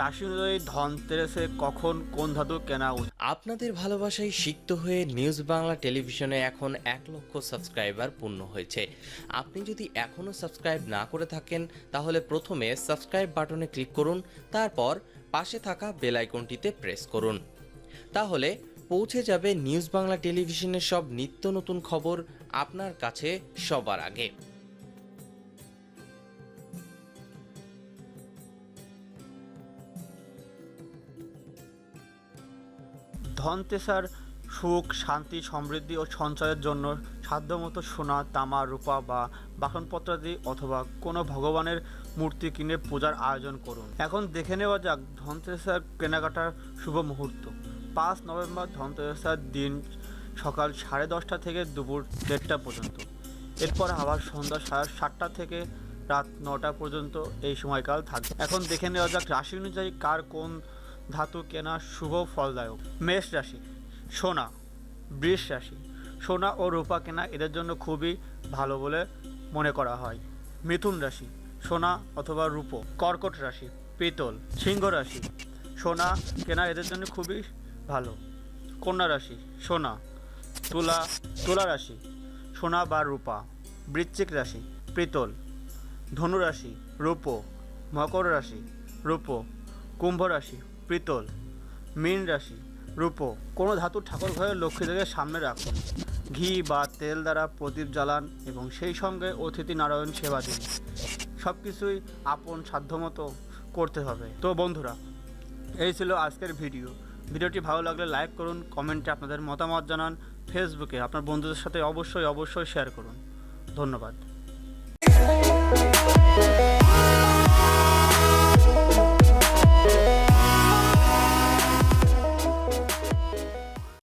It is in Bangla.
রাশি অনুযায়ী কখন কোন ধাতু কেনা উচিত? আপনাদের ভালোবাসায় সিক্ত হয়ে নিউজ বাংলা টেলিভিশনে এখন এক লক্ষ সাবস্ক্রাইবার পূর্ণ হয়েছে। আপনি যদি এখনও সাবস্ক্রাইব না করে থাকেন, তাহলে প্রথমে সাবস্ক্রাইব বাটনে ক্লিক করুন, তারপর পাশে থাকা বেল আইকনটিতে প্রেস করুন। তাহলে পৌঁছে যাবে নিউজ বাংলা টেলিভিশনের সব নিত্য নতুন খবর আপনার কাছে সবার আগে। ধনতেসার সুখ, শান্তি, সমৃদ্ধি ও সঞ্চয়ের জন্য সাধ্যমতো সোনা, তামা, রূপা বা বাসনপত্রাদি অথবা কোনো ভগবানের মূর্তি কিনে পূজার আয়োজন করুন। এখন দেখে নেওয়া যাক ধনতেরাসের কেনাকাটার শুভ মুহূর্ত। পাঁচ নভেম্বর ধনতেরাসের দিন সকাল সাড়ে দশটা থেকে দুপুর দেড়টা পর্যন্ত। এরপর আবার সন্ধ্যা সাড়ে সাতটা থেকে রাত নটা পর্যন্ত এই সময়কাল থাকবে। এখন দেখে নেওয়া যাক রাশি অনুযায়ী কার কোন ধাতু কেনা শুভ ফলদায়ক। মেষ রাশি, সোনা, বৃষ রাশি। সোনা ও রূপা কেনা এদের জন্য খুবই ভালো বলে মনে করা হয়। মিথুন রাশি, সোনা অথবা রূপো। কর্কট রাশি, পিতল। সিংহ রাশি, সোনা কেনা এদের জন্য খুবই ভালো। কন্যা রাশি, সোনা। তুলা তুলা রাশি, সোনা বা রূপা। বৃশ্চিক রাশি, পিতল। ধনু রাশি, রূপো। মকর রাশি, রূপো। কুম্ভ রাশি পিতল, মীন রাশি, রূপো, কোনো ধাতুর ঠাকুর ঘরে লক্ষ্মীদেবের সামনে রাখুন। ঘি বা তেল দ্বারা প্রদীপ জ্বালান এবং সেই সঙ্গে অতিথি নারায়ণ সেবা দিন। সব কিছুই আপন সাধ্যমতো করতে হবে। তো বন্ধুরা, এই ছিল আজকের ভিডিও। ভিডিওটি ভালো লাগলে লাইক করুন, কমেন্টে আপনাদের মতামত জানান, ফেসবুকে আপনার বন্ধুদের সাথে অবশ্যই অবশ্যই শেয়ার করুন। ধন্যবাদ।